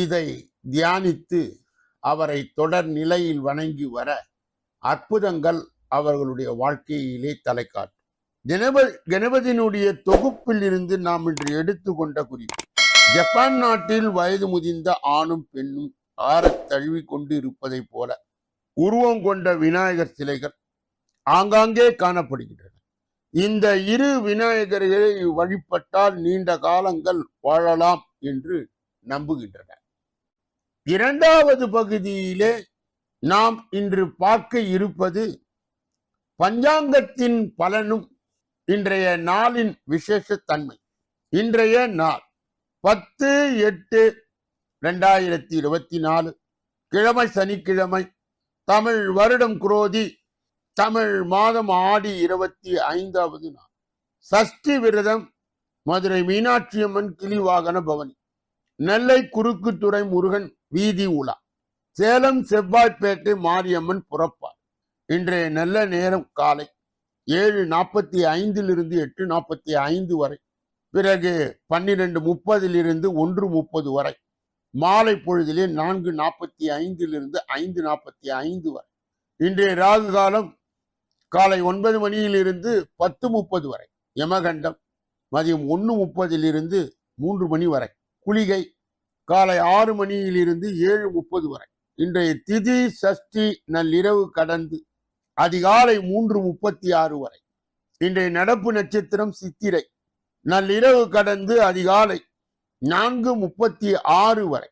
இதை தியானித்து அவரை தொடர் நிலையில் வணங்கி வர அற்புதங்கள் அவர்களுடைய வாழ்க்கையிலே தலை காட்டும் கணப கணபதியினுடைய தொகுப்பில் இருந்து நாம் இன்று எடுத்துக்கொண்ட குறிப்பு. ஜப்பான் நாட்டில் வயது முதிர்ந்த ஆணும் பெண்ணும் ஆறத் தழுவி கொண்டு இருப்பதைப் போல உருவம் கொண்ட விநாயகர் சிலைகள் ஆங்காங்கே காணப்படுகின்றன. இந்த இரு விநாயகர்களை வழிபட்டால் நீண்ட காலங்கள் வாழலாம் என்று நம்புகின்றன. இரண்டாவது பகுதியிலே நாம் இன்று பார்க்க இருப்பது பஞ்சாங்கத்தின் பலனும் இன்றைய நாளின் விசேஷ தன்மை இன்றைய நாள் பத்து எட்டு ரெண்டாயிரத்தி இருபத்தி நாலு. கிழமை சனிக்கிழமை தமிழ் வருடம் குரோதி தமிழ் மாதம் ஆடி இருபத்தி ஐந்தாவது நாள். சஷ்டி விரதம் மதுரை மீனாட்சி அம்மன் கிளிவாகன பவனி. நெல்லை குறுக்குத்துறை முருகன் வீதி உலா. சேலம் செவ்வாய்ப்பேட்டை மாரியம்மன் புறப்பார் இன்றைய நல்ல நேரம் காலை ஏழு நாற்பத்தி ஐந்திலிருந்து எட்டு நாற்பத்தி ஐந்து வரை. பிறகு பன்னிரெண்டு முப்பதிலிருந்து ஒன்று முப்பது வரை. மாலை பொழுதிலே நான்கு நாற்பத்தி ஐந்திலிருந்து ஐந்து நாற்பத்தி ஐந்து வரை. இன்றைய ராகு காலம் காலை ஒன்பது மணியிலிருந்து பத்து முப்பது வரை. யமகண்டம் மதியம் ஒன்று முப்பதிலிருந்து மூன்று மணி வரை. குளிகை காலை ஆறு மணியிலிருந்து ஏழு முப்பது வரை. இன்றைய திதி சஷ்டி நள்ளிரவு கடந்து அதிகாலை மூன்று முப்பத்தி ஆறு வரை. இன்றைய நடப்பு நட்சத்திரம் சித்திரை. நள்ளிரவு கடந்து அதிகாலை நான்கு முப்பத்தி ஆறு வரை.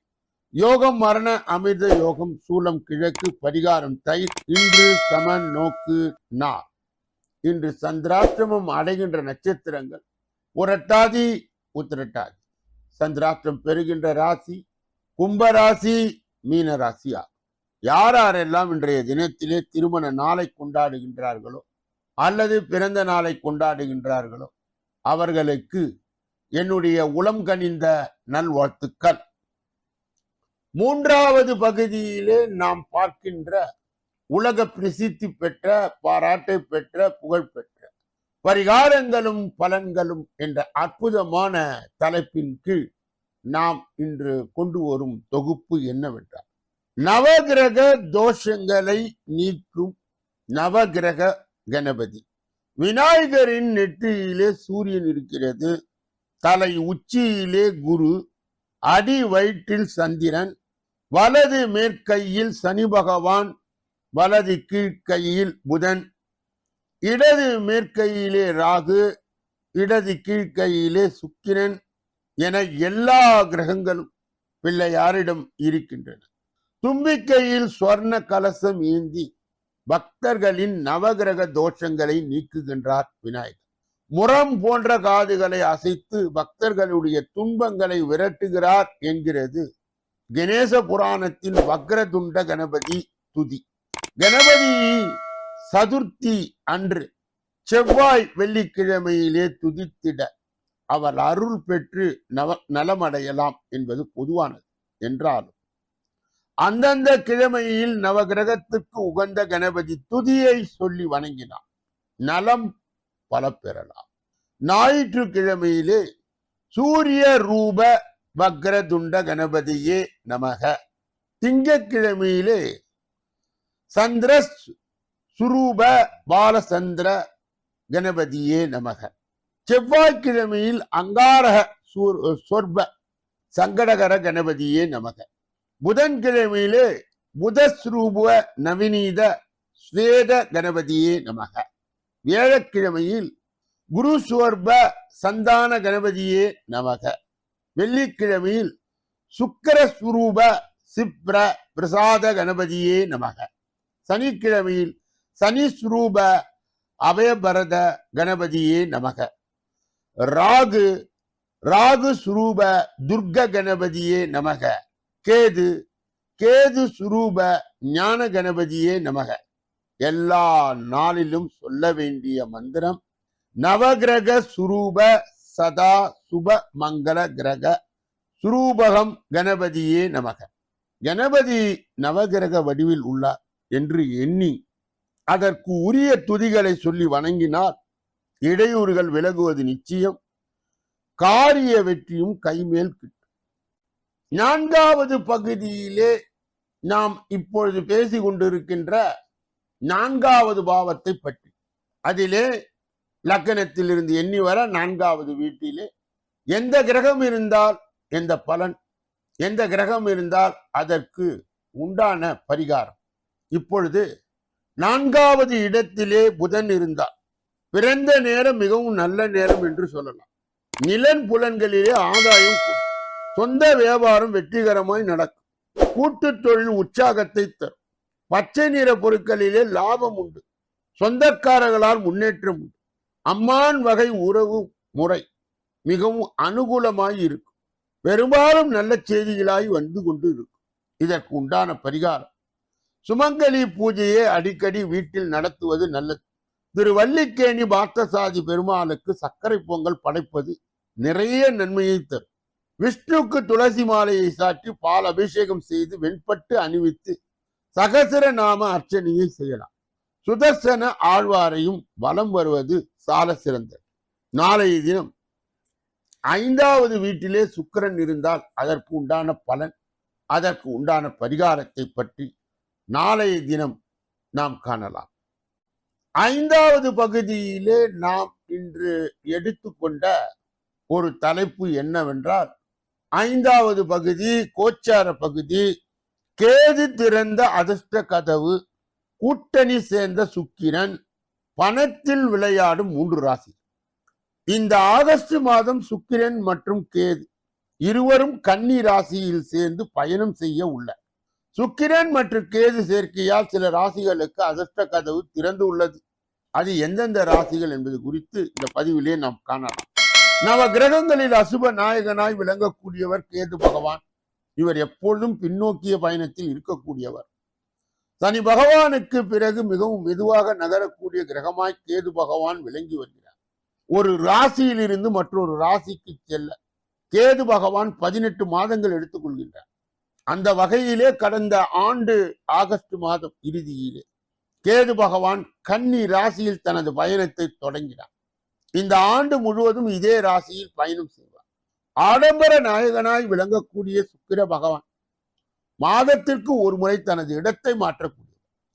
யோகம் மரண அமிர்த யோகம் சூலம் கிழக்கு பரிகாரம் தயிர் இன்று சமன் நோக்கு நா இன்று சந்திராஷ்டிரமம் அடைகின்ற நட்சத்திரங்கள். புரட்டாதி உத்திரட்டாதி. சந்திராஷ்டம் பெறுகின்ற ராசி கும்பராசி மீன ராசியா யாரெல்லாம் இன்றைய தினத்திலே திருமண நாளை கொண்டாடுகின்றார்களோ அல்லது பிறந்த நாளை கொண்டாடுகின்றார்களோ அவர்களுக்கு என்னுடைய உளம் கனிந்த நல்வாழ்த்துக்கள். மூன்றாவது பகுதியிலே நாம் பார்க்கின்ற உலக பிரசித்தி பெற்ற பாராட்டை பெற்ற புகழ் பெற்ற பரிகாரங்களும் பலன்களும் என்ற அற்புதமான தலைப்பின் கீழ் நாம் இன்று கொண்டு வரும் தொகுப்பு என்னவென்றால் நவகிரக தோஷங்களை நீக்கும் நவகிரக கணபதி. விநாயகரின் நெற்றியிலே சூரியன் இருக்கிறது தலை உச்சியிலே குரு அடி வயிற்றில் சந்திரன் வலது மேற்கையில் சனி பகவான் வலது கீழ்க்கையில் புதன் இடது மேற்கையிலே ராகு இடது கீழ்க்கையிலே சுக்கிரன் என எல்லா கிரகங்களும் பிள்ளையாரிடம் இருக்கின்றன. தும்பிக்கையில் சொர்ண கலசம் ஏந்தி பக்தர்களின் நவகிரக தோஷங்களை நீக்குகின்றார் விநாயகர். முரம் போன்ற காதுகளை அசைத்து பக்தர்களுடைய துன்பங்களை விரட்டுகிறார் என்கிறது கணேச புராணத்தின் வக்ரதுண்ட கணபதி துதி. கணபதி சதுர்த்தி அன்று செவ்வாய் வெள்ளிக்கிழமையிலே துதித்திட அவர் அருள் பெற்று நவ நலமடையலாம் என்பது பொதுவானது என்றாலும் அந்தந்த கிழமையில் நவகிரகத்துக்கு உகந்த கணபதி துதியை சொல்லி வணங்கினார் நலம் பல பெறலாம். ஞாயிற்றுக்கிழமையிலே சூரிய ரூப வக்ரதுண்ட கணபதியே நமக. திங்கக்கிழமையிலே சந்திர சுரூப பாலச்சந்திர கணபதியே நமக. செவ்வாய்க்கிழமையில் அங்காரக சொர்ப சங்கடகர கணபதியே நமக. புதன்கிழமையிலே புதஸ்ரூப நவநீத ஸ்வேத கணபதியே நமக. வியாழக்கிழமையில் குரு சுவர்ப சந்தான கணபதியே நமக. வெள்ளிக்கிழமையில் சுக்கர சுரூப சிப்ர பிரசாத கணபதியே நமக. சனிக்கிழமையில் சனி ஸ்வரூப அபயபரத கணபதியே நமக. ராகு ராகு சுரூப துர்க கணபதியே நமக. கேது கேது சுரூப ஞான கணபதியே நமக. எல்லா நாளிலும் சொல்ல வேண்டிய மந்திரம் நவகிரக சுரூப சதா சுப மங்கள கிரக சுரூபகம் கணபதியே நமக. கணபதி நவகிரக வடிவில் உள்ளார் என்று எண்ணி அதற்கு உரிய துதிகளை சொல்லி வணங்கினால் இடையூறுகள் விலகுவது நிச்சயம். காரிய வெற்றியும் கைமேல் கிட்டும் நான்காவது பகுதியிலே நாம் இப்பொழுது பேசிக் கொண்டிருக்கின்ற நான்காவது பாவத்தை பற்றி. அதிலே லக்கணத்தில் இருந்து எண்ணி வர நான்காவது வீட்டிலே எந்த கிரகம் இருந்தால் எந்த பலன் எந்த கிரகம் இருந்தால் அதற்கு உண்டான பரிகாரம். இப்பொழுது நான்காவது இடத்திலே புதன் இருந்தால் பிறந்த நேரம் மிகவும் நல்ல நேரம் என்று சொல்லலாம். நிலன் புலன்களிலே ஆதாயம் சொந்த வியாபாரம் வெற்றிகரமாய் நடக்கும். கூட்டு தொழில் உற்சாகத்தை தரும். பச்சை நிற பொருட்களிலே லாபம் உண்டு. சொந்தக்காரர்களால் முன்னேற்றம் உண்டு. அம்மான் வகை உறவு முறை மிகவும் அனுகூலமாய் இருக்கும். பெரும்பாலும் நல்ல செய்திகளாய் வந்து கொண்டு இருக்கும். இதற்கு உண்டான பரிகாரம் சுமங்கலி பூஜையை அடிக்கடி வீட்டில் நடத்துவது நல்லது. திரு வள்ளிக்கேணி பார்த்தசாதி பெருமாளுக்கு சர்க்கரை பொங்கல் படைப்பது நிறைய நன்மையை தரும். விஷ்ணுக்கு துளசி மாலையை சாற்றி பால் அபிஷேகம் செய்து வெண்பட்டு அணிவித்து சகசர நாம அர்ச்சனையை செய்யலாம். சுதர்சன ஆழ்வாரையும் வலம் வருவது சால சிறந்தது. நாளைய தினம் ஐந்தாவது வீட்டிலே சுக்கிரன் இருந்தால் அதற்கு உண்டான பலன் அதற்கு உண்டான பரிகாரத்தை பற்றி நாளைய தினம் நாம் காணலாம். ஐந்தாவது பகுதியிலே நாம் இன்று எடுத்துக்கொண்ட ஒரு தலைப்பு என்னவென்றால் ஐந்தாவது பகுதி கோச்சார பகுதி கேது திறந்த அதிர்ஷ்ட கதவு கூட்டணி சேர்ந்த சுக்கிரன் பணத்தில் விளையாடும் மூன்று ராசி. இந்த ஆகஸ்ட் மாதம் சுக்கிரன் மற்றும் கேது இருவரும் கன்னி ராசியில் சேர்ந்து பயணம் செய்ய உள்ள சுக்கிரன் மற்றும் கேது சேர்க்கையால் சில ராசிகளுக்கு அதிர்ஷ்ட கதவு திறந்து உள்ளது. அது எந்தெந்த ராசிகள் என்பது குறித்து இந்த பதிவிலே நாம் காணலாம். நவ கிரகங்களில் அசுப நாயகனாய் விளங்கக்கூடியவர் கேது பகவான். இவர் எப்பொழுதும் பின்னோக்கிய பயணத்தில் இருக்கக்கூடியவர். சனி பகவானுக்கு பிறகு மிகவும் மெதுவாக நகரக்கூடிய கிரகமாய் கேது பகவான் விளங்கி வருகிறார். ஒரு ராசியிலிருந்து மற்றொரு ராசிக்கு செல்ல கேது பகவான் பதினெட்டு மாதங்கள் எடுத்துக்கொள்கின்றார். அந்த வகையிலே கடந்த ஆண்டு ஆகஸ்ட் மாதம் இறுதியிலே கேது பகவான் கன்னி ராசியில் தனது பயணத்தை தொடங்கினார். இந்த ஆண்டு முழுவதும் இதே ராசியில் பயணம் செய்வார். ஆடம்பர நாயகனாய் விளங்கக்கூடிய சுக்கிர பகவான் மாதத்திற்கு ஒரு முறை தனது இடத்தை மாற்றக்கூடியவர்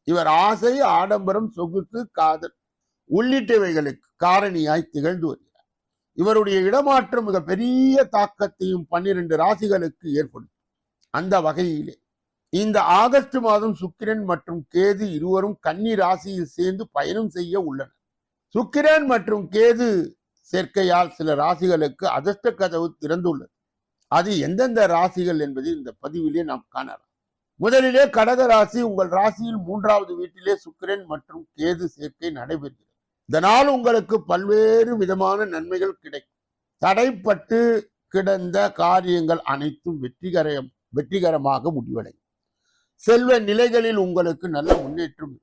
இவர் ஆசை ஆடம்பரம் சொகுசு காதல் உள்ளிட்டவைகளுக்கு காரணியாய் திகழ்ந்து வருகிறார். இவருடைய இடமாற்றம் மிக பெரிய தாக்கத்தையும் பன்னிரண்டு ராசிகளுக்கு ஏற்படுத்தும். அந்த வகையிலே. இந்த ஆகஸ்ட் மாதம் சுக்கிரன் மற்றும் கேது இருவரும் கன்னி ராசியில் சேர்ந்து பயணம் செய்ய உள்ளனர். சுக்கிரன் மற்றும் கேது சேர்க்கையால் சில ராசிகளுக்கு அதிர்ஷ்ட கதவு திறந்துள்ளது. அது எந்தெந்த ராசிகள் என்பதை இந்த பதிவிலே நாம் காணலாம். முதலிலே கடக ராசி உங்கள் ராசியில் மூன்றாவது வீட்டிலே சுக்கிரன் மற்றும் கேது சேர்க்கை நடைபெறுகிறது. இதனால் உங்களுக்கு பல்வேறு விதமான நன்மைகள் கிடைக்கும். தடைப்பட்டு கிடந்த காரியங்கள் அனைத்தும் வெற்றிகரம் வெற்றிகரமாக முடிவடையும். செல்வ நிலைகளில் உங்களுக்கு நல்ல முன்னேற்றம்.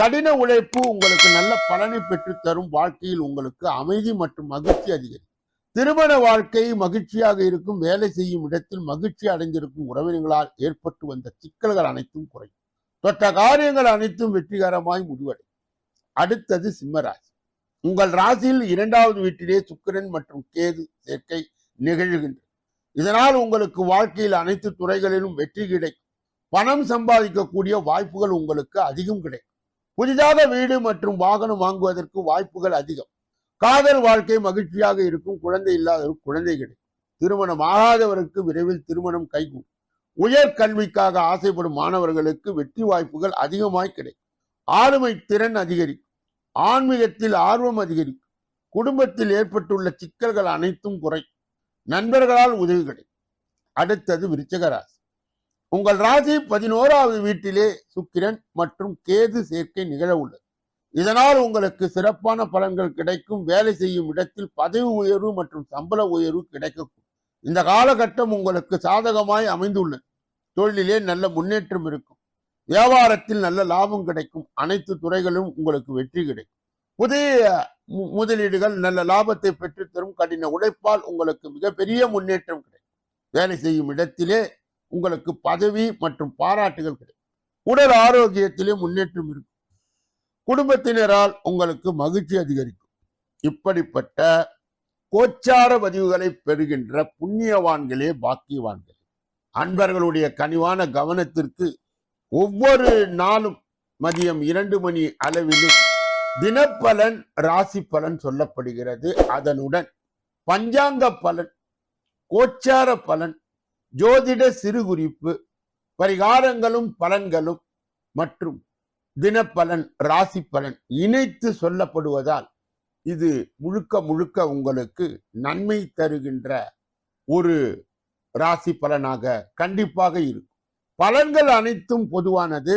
கடின உழைப்பு உங்களுக்கு நல்ல பலனை பெற்று தரும் வாழ்க்கையில் உங்களுக்கு அமைதி மற்றும் மகிழ்ச்சி அதிகரிக்கும். திருமண வாழ்க்கை மகிழ்ச்சியாக இருக்கும். வேலை செய்யும் இடத்தில் மகிழ்ச்சி அடைந்திருக்கும் உறவினர்களால் ஏற்பட்டு வந்த சிக்கல்கள் அனைத்தும் குறையும். தொட்ட காரியங்கள் அனைத்தும் வெற்றிகரமாய் முடிவடையும். அடுத்தது சிம்மராசி. உங்கள் ராசியில் இரண்டாவது வீட்டிலே சுக்கிரன் மற்றும் கேது சேர்க்கை நிகழ்கின்றது இதனால் உங்களுக்கு வாழ்க்கையில் அனைத்து துறைகளிலும் வெற்றி கிடைக்கும். பணம் சம்பாதிக்கக்கூடிய வாய்ப்புகள் உங்களுக்கு அதிகம் கிடைக்கும். புதிதாக வீடு மற்றும் வாகனம் வாங்குவதற்கு வாய்ப்புகள் அதிகம். காதல் வாழ்க்கை மகிழ்ச்சியாக இருக்கும். குழந்தை இல்லாதவருக்கு குழந்தை கிடைக்கும். திருமணம் ஆகாதவருக்கு விரைவில் திருமணம் கைகூடும். உயர் கல்விக்காக ஆசைப்படும் மாணவர்களுக்கு வெற்றி வாய்ப்புகள் அதிகமாய் கிடைக்கும். ஆளுமை திறன் அதிகரிக்கும். ஆன்மீகத்தில் ஆர்வம் அதிகரிக்கும். குடும்பத்தில் ஏற்பட்டுள்ள சிக்கல்கள் அனைத்தும் குறை நண்பர்களால் உதவி கிடைக்கும் அடுத்தது விருச்சக ராசி. உங்கள் ராசி பதினோராவது வீட்டிலே சுக்கிரன் மற்றும் கேது சேர்க்கை நிகழ உள்ளது. இதனால் உங்களுக்கு சிறப்பான பலன்கள் கிடைக்கும். வேலை செய்யும் இடத்தில் பதவி உயர்வு மற்றும் சம்பள உயர்வு கிடைக்கக்கூடும் இந்த காலகட்டம் உங்களுக்கு சாதகமாய் அமைந்துள்ளது. தொழிலிலே நல்ல முன்னேற்றம் இருக்கும். வியாபாரத்தில் நல்ல லாபம் கிடைக்கும். அனைத்து துறைகளும் உங்களுக்கு வெற்றி கிடைக்கும். புதிய முதலீடுகள் நல்ல லாபத்தை பெற்றுத்தரும் கடின உழைப்பால் உங்களுக்கு மிகப்பெரிய முன்னேற்றம் கிடைக்கும். வேலை செய்யும் இடத்திலே உங்களுக்கு பதவி மற்றும் பாராட்டுகள் கிடைக்கும். உடல் ஆரோக்கியத்திலே முன்னேற்றம் இருக்கும். குடும்பத்தினரால் உங்களுக்கு மகிழ்ச்சி அதிகரிக்கும். இப்படிப்பட்ட கோச்சார பதிவுகளை பெறுகின்ற புண்ணியவான்களே பாக்கியவான்கள். அன்பர்களுடைய கனிவான கவனத்திற்கு ஒவ்வொரு நாளும் மதியம் இரண்டு மணி அளவிலும் தினப்பலன் ராசி பலன் சொல்லப்படுகிறது. அதனுடன் பஞ்சாங்க பலன் கோச்சார பலன் ஜோதிட சிறுகுறிப்பு பரிகாரங்களும் பலன்களும் மற்றும் தினப்பலன் ராசி பலன் இணைத்து சொல்லப்படுவதால் இது முழுக்க முழுக்க உங்களுக்கு நன்மை தருகின்ற ஒரு ராசி பலனாக கண்டிப்பாக இருக்கும். பலன்கள் அனைத்தும் பொதுவானது.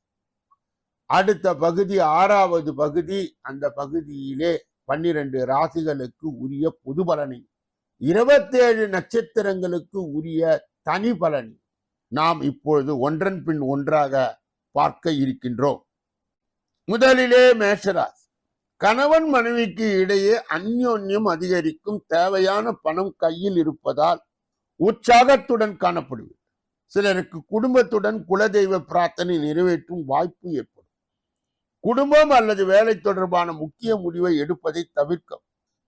அடுத்த பகுதி ஆறாவது பகுதி அந்த பகுதியிலே பன்னிரண்டு ராசிகளுக்கு உரிய பொது பலனை இருபத்தேழு நட்சத்திரங்களுக்கு உரிய தனி பலனை நாம் இப்பொழுது ஒன்றன் பின் ஒன்றாக பார்க்க இருக்கின்றோம். முதலிலே மேஷராசி. கணவன் மனைவிக்கு இடையே அந்யோன்யம் அதிகரிக்கும் தேவையான பணம் கையில் இருப்பதால் உற்சாகத்துடன் காணப்படுவது. சிலருக்கு குடும்பத்துடன் குலதெய்வ பிரார்த்தனை நிறைவேற்றும் வாய்ப்பு ஏற்படும். குடும்பம் அல்லது வேலை தொடர்பான முக்கிய முடிவை எடுப்பதை தவிர்க்க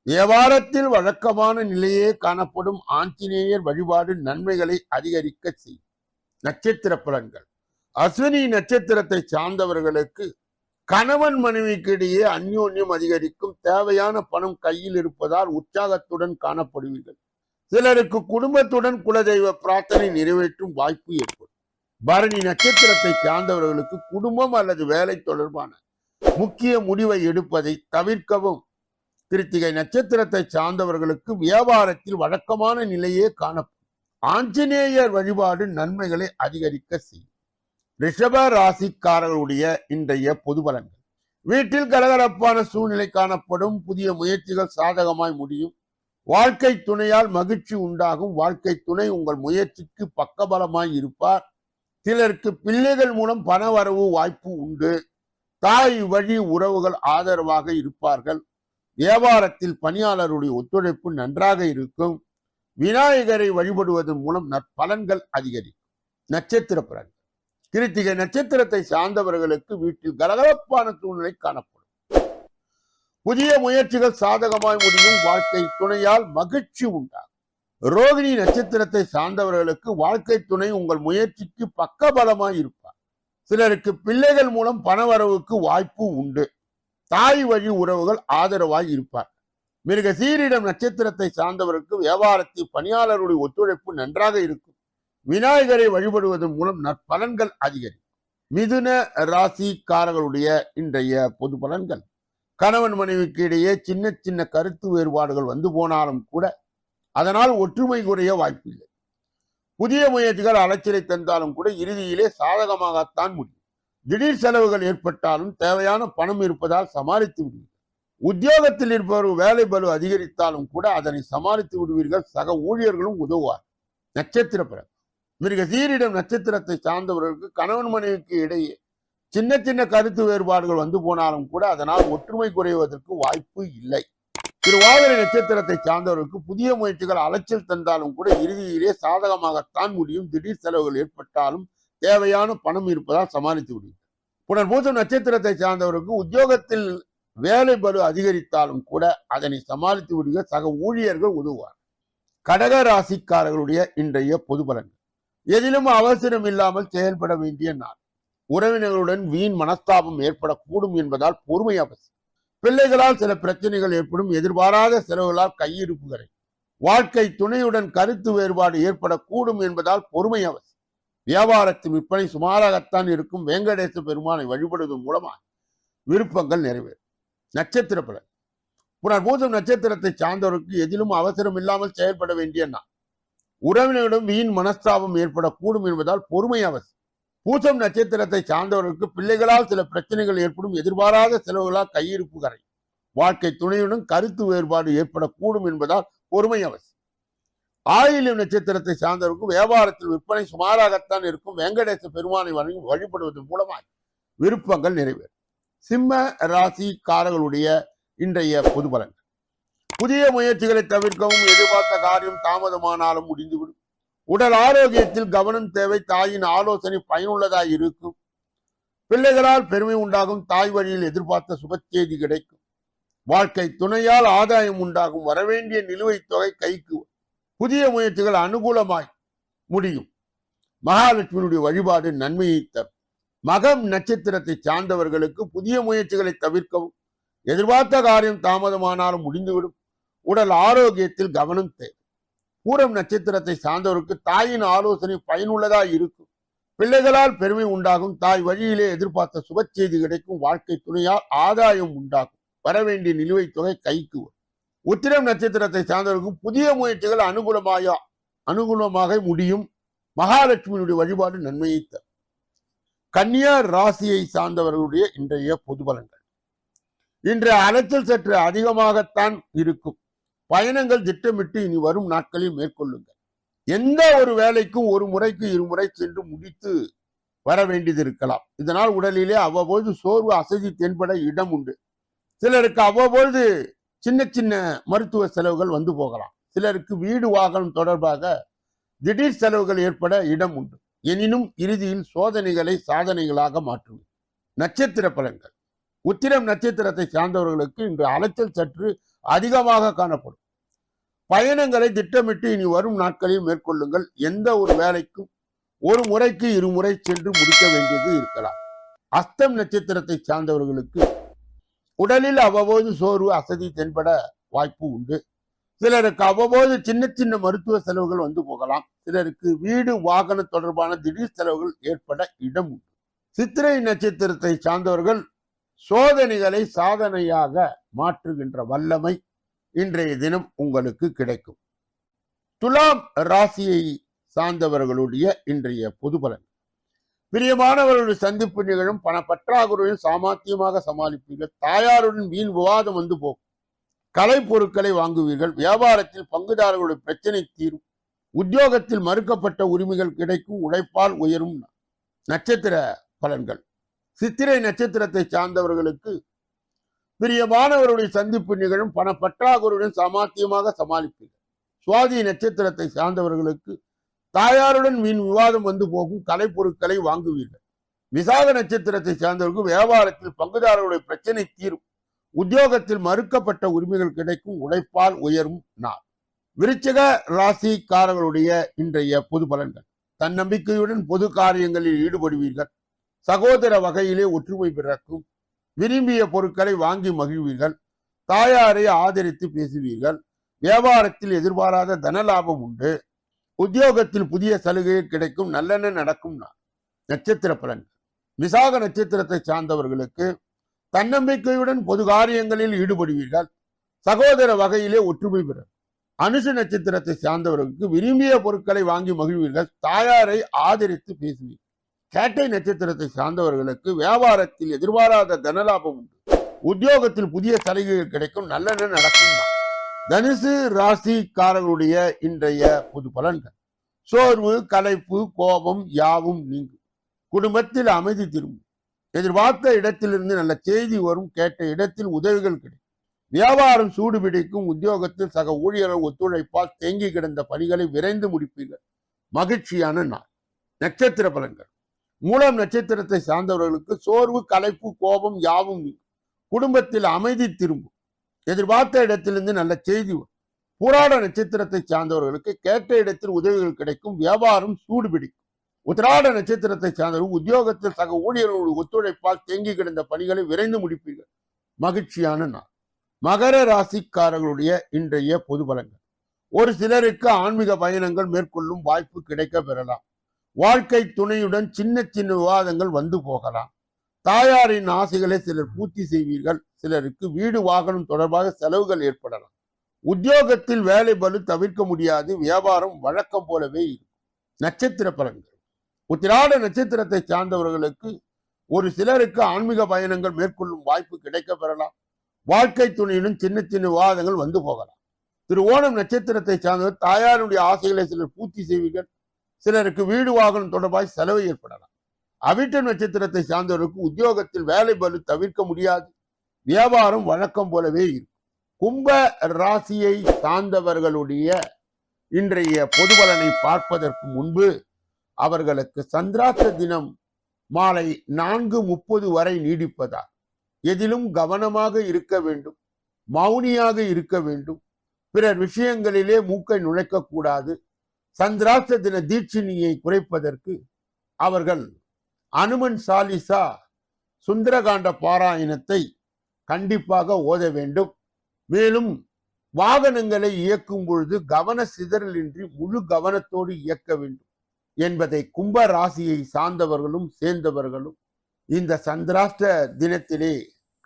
வியாபாரத்தில் வழக்கமான நிலையே காணப்படும் ஆஞ்சநேயர் வழிபாடு நன்மைகளை அதிகரிக்க செய்யும். நட்சத்திர பலன்கள். அஸ்வினி நட்சத்திரத்தை சார்ந்தவர்களுக்கு கணவன் மனைவிக்கு இடையே அந்யோன்யம் அதிகரிக்கும். தேவையான பணம் கையில் இருப்பதால் உற்சாகத்துடன் காணப்படுவீர்கள். சிலருக்கு குடும்பத்துடன் குலதெய்வ பிரார்த்தனை நிறைவேற்றும் வாய்ப்பு ஏற்படும். பரணி நட்சத்திரத்தை சார்ந்தவர்களுக்கு குடும்பம் அல்லது வேலை தொடர்பான முக்கிய முடிவை எடுப்பதை தவிர்க்கவும். கிருத்திகை நட்சத்திரத்தை சார்ந்தவர்களுக்கு வியாபாரத்தில் வழக்கமான நிலையே காணப்படும் ஆஞ்சநேயர் வழிபாடு நன்மைகளை அதிகரிக்க செய்யும். ரிஷப ராசிக்காரர்களுடைய இன்றைய பொது பலன்கள். வீட்டில் கலகலப்பான சூழ்நிலை காணப்படும். புதிய முயற்சிகள் சாதகமாய் முடியும். வாழ்க்கை துணையால் மகிழ்ச்சி உண்டாகும். வாழ்க்கை துணை உங்கள் முயற்சிக்கு பக்கபலமாய் இருப்பார். சிலருக்கு பிள்ளைகள் மூலம் பண வரவு வாய்ப்பு உண்டு. தாய் வழி உறவுகள் ஆதரவாக இருப்பார்கள். வியாபாரத்தில் பணியாளருடைய ஒத்துழைப்பு நன்றாக இருக்கும். விநாயகரை வழிபடுவதன் மூலம் நற்பலன்கள் அதிகரிக்கும். நட்சத்திர பலன் கிருத்திகை நட்சத்திரத்தை சார்ந்தவர்களுக்கு வீட்டில் கலகலப்பான சூழ்நிலை காணப்படும். புதிய முயற்சிகள் சாதகமாய் முடியும். வாழ்க்கை துணையால் மகிழ்ச்சி உண்டாகும். ரோகிணி நட்சத்திரத்தை சார்ந்தவர்களுக்கு வாழ்க்கை துணை உங்கள் முயற்சிக்கு பக்கபலமாய் இருக்கும் சிலருக்கு பிள்ளைகள் மூலம் பணவரவுக்கு வாய்ப்பு உண்டு. தாய் வழி உறவுகள் ஆதரவாய் இருப்பார். மிருக சீரிடம் நட்சத்திரத்தை சார்ந்தவருக்கு வியாபாரத்தில் பணியாளருடைய ஒத்துழைப்பு நன்றாக இருக்கும். விநாயகரை வழிபடுவதன் மூலம் நற்பலன்கள் அதிகரிக்கும். மிதுன ராசிக்காரர்களுடைய இன்றைய பொது பலன்கள். கணவன் மனைவிக்கு இடையே சின்ன சின்ன கருத்து வேறுபாடுகள் வந்து போனாலும் கூட அதனால் ஒற்றுமை குறைய வாய்ப்பில்லை. புதிய முயற்சிகள் அலைச்சலை தந்தாலும் கூட இறுதியிலே சாதகமாகத்தான் முடியும். திடீர் செலவுகள் ஏற்பட்டாலும் தேவையான பணம் இருப்பதால் சமாளித்து விடுவீர்கள். உத்தியோகத்தில் இருப்பவர் வேலை பலு அதிகரித்தாலும் கூட அதனை சமாளித்து விடுவீர்கள். சக ஊழியர்களும் உதவுவார். நட்சத்திர பிறகு மிருக சீரிடம் நட்சத்திரத்தை சார்ந்தவர்களுக்கு கணவன் மனைவிக்கு இடையே சின்ன சின்ன கருத்து வேறுபாடுகள் வந்து போனாலும் கூட அதனால் ஒற்றுமை குறைவதற்கு வாய்ப்பு இல்லை. திருவாதிரை நட்சத்திரத்தை சார்ந்தவர்களுக்கு புதிய முயற்சிகள் அலைச்சல் தந்தாலும் கூட இறுதியிலே சாதகமாகத்தான் முடியும். திடீர் செலவுகள் ஏற்பட்டாலும் தேவையான பணம் இருப்பதால் சமாளித்து விடுவீர்கள் புனர்பூசம் நட்சத்திரத்தை சார்ந்தவருக்கு உத்தியோகத்தில் வேலை பலு அதிகரித்தாலும் கூட அதனை சமாளித்து விடுக சக ஊழியர்கள் உதவுவார் கடக ராசிக்காரர்களுடைய இன்றைய பொது பலன்கள். எதிலும் அவசரம் இல்லாமல் செயல்பட வேண்டிய நாள். உறவினர்களுடன் வீண் மனஸ்தாபம் ஏற்படக்கூடும் என்பதால் பொறுமை அவசியம். பிள்ளைகளால் சில பிரச்சனைகள் ஏற்படும். எதிர்பாராத செலவுகளால் கையிருப்புகளை. வாழ்க்கை துணையுடன் கருத்து வேறுபாடு ஏற்படக்கூடும் என்பதால் பொறுமை அவசியம். வியாபாரத்தின் விற்பனை சுமாராகத்தான் இருக்கும். வெங்கடேச பெருமானை வழிபடுவதன் மூலமாக விருப்பங்கள் நிறைவேறும். நட்சத்திர பலன். புனர்பூசம் நட்சத்திரத்தை சார்ந்தவருக்கு எதிலும் அவசரம் இல்லாமல் செயல்பட வேண்டிய நான் உறவினரிடம் வீண் மனஸ்தாபம் ஏற்படக்கூடும் என்பதால் பொறுமை அவசியம். பூசம் நட்சத்திரத்தை சார்ந்தவர்களுக்கு பிள்ளைகளால் சில பிரச்சனைகள் ஏற்படும் எதிர்பாராத செலவுகளால் கையிருப்பு கரை. வாழ்க்கை துணையுடன் கருத்து வேறுபாடு ஏற்படக்கூடும் என்பதால் பொறுமை அவசியம். ஆயிலியம் நட்சத்திரத்தை சார்ந்தவருக்கு வியாபாரத்தில் விற்பனை சுமாராகத்தான் இருக்கும் வெங்கடேச பெருமானை வழங்கி வழிபடுவதன் மூலமாக விருப்பங்கள் நிறைவேறும். சிம்ம ராசிக்காரர்களுடைய இன்றைய பொது பலன் புதிய முயற்சிகளை தவிர்க்கவும் எதிர்பார்த்த காரியம் தாமதமானாலும் முடிந்துவிடும். உடல் ஆரோக்கியத்தில் கவனம் தேவை தாயின் ஆலோசனை பயனுள்ளதாய் இருக்கும். பிள்ளைகளால் பெருமை உண்டாகும் தாய் வழியில் எதிர்பார்த்த சுபச்செய்தி கிடைக்கும். வாழ்க்கை துணையால் ஆதாயம் உண்டாகும். வரவேண்டிய நிலுவைத் தொகை கைக்கு புதிய முயற்சிகள் அனுகூலமாய் முடியும். மகாலட்சுமியுடைய வழிபாடு நன்மையை தரும். மகம் நட்சத்திரத்தை சார்ந்தவர்களுக்கு புதிய முயற்சிகளை தவிர்க்கவும் எதிர்பார்த்த காரியம் தாமதமானாலும் முடிந்துவிடும். உடல் ஆரோக்கியத்தில் கவனம் தேவை. பூரம் நட்சத்திரத்தை சார்ந்தவருக்கு தாயின் ஆலோசனை பயனுள்ளதா இருக்கும். பிள்ளைகளால் பெருமை உண்டாகும். தாய் வழியிலே எதிர்பார்த்த சுப செய்தி கிடைக்கும். வாழ்க்கை துணையால் ஆதாயம் உண்டாகும். வரவேண்டிய நிலுவைத் தொகை கைக்கு வரும். உத்திரம் நட்சத்திரத்தை சார்ந்தவருக்கு புதிய முயற்சிகள் அனுகூலமாக அனுகூலமாக முடியும். மகாலட்சுமியினுடைய வழிபாடு நன்மையை தரும். கன்னியா ராசியை சார்ந்தவர்களுடைய இன்றைய பொது பலன்கள். இன்றைய அலைச்சல் சற்று அதிகமாகத்தான் இருக்கும். பயணங்கள் திட்டமிட்டு இனி வரும் நாட்களில் மேற்கொள்ளுங்கள். எந்த ஒரு வேலைக்கும் ஒரு முறைக்கு இருமுறை சென்று முடித்து வர வேண்டியது இருக்கலாம். இதனால் உடலிலே அவ்வப்போது சோர்வு அசதி தென்பட இடம் உண்டு. சிலருக்கு அவ்வப்பொழுது சின்ன சின்ன மருத்துவ செலவுகள் வந்து போகலாம். சிலருக்கு வீடு வாகனம் தொடர்பாக திடீர் செலவுகள் ஏற்பட இடம் உண்டு. எனினும் இறுதியில் சோதனைகளை சாதனைகளாக மாற்றுவது நட்சத்திர பலன்கள். உத்திரம் நட்சத்திரத்தை சார்ந்தவர்களுக்கு இன்று அலைச்சல் சற்று அதிகமாக காணப்படும். பயணங்களை திட்டமிட்டு இனி வரும் நாட்களில் மேற்கொள்ளுங்கள். எந்த ஒரு வேலைக்கும் ஒரு முறைக்கு இருமுறை சென்று முடிக்க வேண்டியது இருக்கலாம். அஸ்தம் நட்சத்திரத்தை சார்ந்தவர்களுக்கு உடலில் அவ்வப்போது சோர்வு அசதி தென்பட வாய்ப்பு உண்டு. சிலருக்கு அவ்வப்போது சின்ன சின்ன மருத்துவ செலவுகள் வந்து போகலாம். சிலருக்கு வீடு வாகன தொடர்பான திடீர் செலவுகள் ஏற்பட இடம் உண்டு. சித்திரை நட்சத்திரத்தை சார்ந்தவர்கள் சோதனைகளை சாதனையாக மாற்றுகின்ற வல்லமை இன்றைய தினம் உங்களுக்கு கிடைக்கும். துலாம் ராசியை சார்ந்தவர்களுடைய இன்றைய பொது பலன். பிரியமானவர்களுடைய சந்திப்பு நிகழும் பண பற்றாக்குறையும் சாமர்த்தியமாக சமாளிப்பீர்கள். தாயாருடன் வீண் விவாதம் வந்து போகும். கலை பொருட்களை வாங்குவீர்கள். வியாபாரத்தில் பங்குதாரர்களுடைய பிரச்சனை தீரும். உத்தியோகத்தில் மறுக்கப்பட்ட உரிமைகள் கிடைக்கும். உழைப்பால் உயரும் நட்சத்திர பலன்கள். சித்திரை நட்சத்திரத்தை சார்ந்தவர்களுக்கு பிரியமானவருடைய சந்திப்பு நிகழும் பண பற்றாக்குறையுடன் சாமர்த்தியமாக சமாளிப்பீர்கள். சுவாதி நட்சத்திரத்தை சார்ந்தவர்களுக்கு தாயாருடன் வீண் விவாதம் வந்து போகும் கலைப்பொருட்களை வாங்குவீர்கள். விசாக நட்சத்திரத்தை சார்ந்தவர்களுக்கு வியாபாரத்தில் பங்குதாரருடைய பிரச்சனை தீரும். உத்தியோகத்தில் மறுக்கப்பட்ட உரிமைகள் கிடைக்கும் உழைப்பால் உயரும் நாள். விருச்சக ராசிக்காரர்களுடைய இன்றைய பொது பலன்கள். தன்னம்பிக்கையுடன் பொது காரியங்களில் ஈடுபடுவீர்கள். சகோதர வகையிலே ஒற்றுமை பிறக்கும். விரும்பிய பொருட்களை வாங்கி மகிழ்வீர்கள். தாயாரை ஆதரித்து பேசுவீர்கள். வியாபாரத்தில் எதிர்பாராத தனலாபம் உண்டு. உத்தியோகத்தில் புதிய சலுகை கிடைக்கும். நல்லெண்ண நடக்கும் நான் நட்சத்திர பலன் விசாக நட்சத்திரத்தை சார்ந்தவர்களுக்கு தன்னம்பிக்கையுடன் பொது காரியங்களில் ஈடுபடுவீர்கள். சகோதர வகையிலே ஒற்றுமை பெறும். அனுச நட்சத்திரத்தை சார்ந்தவர்களுக்கு விரும்பிய பொருட்களை வாங்கி மகிழ்வீர்கள். தாயாரை ஆதரித்து பேசுவீர்கள். கேட்டை நட்சத்திரத்தை சார்ந்தவர்களுக்கு வியாபாரத்தில் எதிர்பாராத தனலாபம் உண்டு. உத்தியோகத்தில் புதிய சலுகைகள் கிடைக்கும் நல்லெண்ண நடக்கும் தனுசு ராசிக்காரர்களுடைய இன்றைய பொது பலன்கள். சோர்வு களைப்பு கோபம் யாவும் நீங்கும். குடும்பத்தில் அமைதி திரும்பும். எதிர்பார்த்த இடத்திலிருந்து நல்ல செய்தி வரும் கேட்ட இடத்தில் உதவிகள் கிடைக்கும். வியாபாரம் சூடு பிடிக்கும் உத்தியோகத்தில் சக ஊழியர்கள் ஒத்துழைப்பால் தேங்கி கிடந்த பணிகளை விரைந்து முடிப்பீர்கள். மகிழ்ச்சியான நாள். நட்சத்திர பலன்கள். மூலம் நட்சத்திரத்தை சார்ந்தவர்களுக்கு சோர்வு கலைப்பு கோபம் யாவும் குடும்பத்தில் அமைதி திரும்பும். எதிர்பார்த்த இடத்திலிருந்து நல்ல செய்தி வரும். நட்சத்திரத்தை சார்ந்தவர்களுக்கு கேட்ட இடத்தில் உதவிகள் கிடைக்கும். வியாபாரம் சூடு பிடிக்கும் உத்திராட நட்சத்திரத்தை சார்ந்தவர்கள் உத்தியோகத்தில் சக ஊழியர்களுடைய ஒத்துழைப்பால் தேங்கி கிடந்த பணிகளை விரைந்து முடிப்பீர்கள். மகிழ்ச்சியான நாள். மகர ராசிக்காரர்களுடைய இன்றைய பொது பலங்கள் ஒரு சிலருக்கு ஆன்மீக பயணங்கள் மேற்கொள்ளும் வாய்ப்பு கிடைக்க பெறலாம். வாழ்க்கை துணையுடன் சின்ன சின்ன விவாதங்கள் வந்து போகலாம். தாயாரின் ஆசைகளை சிலர் பூர்த்தி செய்வீர்கள் சிலருக்கு வீடு வாகனம் தொடர்பாக செலவுகள் ஏற்படலாம். உத்தியோகத்தில் வேலை பலு தவிர்க்க முடியாது வியாபாரம் வழக்கம் போலவே இருக்கும். நட்சத்திர பலன்கள். உத்திராட நட்சத்திரத்தை சார்ந்தவர்களுக்கு ஒரு சிலருக்கு ஆன்மீக பயணங்கள் மேற்கொள்ளும் வாய்ப்பு கிடைக்க பெறலாம் வாழ்க்கை துணையிலும் சின்ன சின்ன விவாதங்கள் வந்து போகலாம். திரு ஓணம் நட்சத்திரத்தை சார்ந்தவர் தாயாருடைய ஆசைகளை சிலர் பூர்த்தி செய்வீர்கள் சிலருக்கு வீடு வாகனம் தொடர்பாக செலவு ஏற்படலாம். அவிட்ட நட்சத்திரத்தை சார்ந்தவருக்கு உத்தியோகத்தில் வேலை பலு தவிர்க்க முடியாது. வியாபாரம் வழக்கம் போலவே இருக்கும். கும்ப ராசியை சார்ந்தவர்களுடைய இன்றைய பொது பலனை பார்ப்பதற்கு முன்பு அவர்களுக்கு சந்திராத்த தினம் மாலை நான்கு முப்பது வரை நீடிப்பதால் எதிலும் கவனமாக இருக்க வேண்டும் மௌனியாக இருக்க வேண்டும். பிறர் விஷயங்களிலே மூக்கை நுழைக்க கூடாது சந்திராஷ்ட தின தீட்சிணியை குறைப்பதற்கு அவர்கள் அனுமன் சாலிசா சுந்தரகாண்ட பாராயணத்தை கண்டிப்பாக ஓத வேண்டும். மேலும் வாகனங்களை இயக்கும் பொழுது கவன சிதறலின்றி முழு கவனத்தோடு இயக்க வேண்டும் என்பதை கும்ப ராசியை சார்ந்தவர்களும் சேர்ந்தவர்களும் இந்த சந்திராஷ்ட தினத்திலே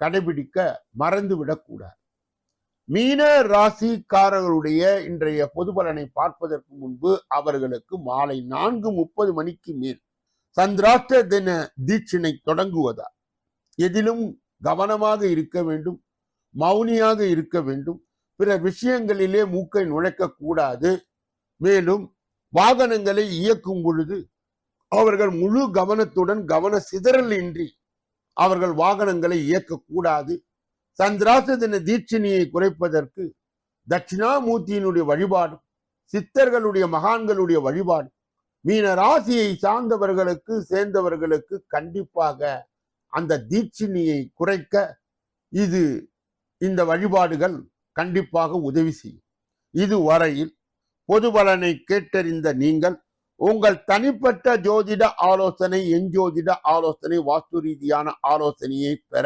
கடைபிடிக்க மறந்துவிடக்கூடாது. மீன ராசிக்காரர்களுடைய இன்றைய பொது பலனை பார்ப்பதற்கு முன்பு அவர்களுக்கு மாலை நான்கு முப்பது மணிக்கு மேல் சந்திராஷ்ட தின தீட்சிணை தொடங்குவதால் எதிலும் கவனமாக இருக்க வேண்டும் மௌனியாக இருக்க வேண்டும் பிற விஷயங்களிலே மூக்கை நுழைக்க கூடாது. மேலும் வாகனங்களை இயக்கும் பொழுது அவர்கள் முழு கவனத்துடன் கவன சிதறல் இன்றி அவர்கள் வாகனங்களை இயக்கக்கூடாது சந்திராச தின தீட்சணியை குறைப்பதற்கு தட்சிணாமூர்த்தியினுடைய வழிபாடும் சித்தர்களுடைய மகான்களுடைய வழிபாடு மீன ராசியை சார்ந்தவர்களுக்கு சேர்ந்தவர்களுக்கு கண்டிப்பாக அந்த தீட்சிணியை குறைக்க இது இந்த வழிபாடுகள் கண்டிப்பாக உதவி செய்யும். இதுவரையில் பொது பலனை கேட்டறிந்த நீங்கள் உங்கள் தனிப்பட்ட ஜோதிட ஆலோசனை எஞ்சோதிட ஆலோசனை வாஸ்து ரீதியான ஆலோசனையை பெற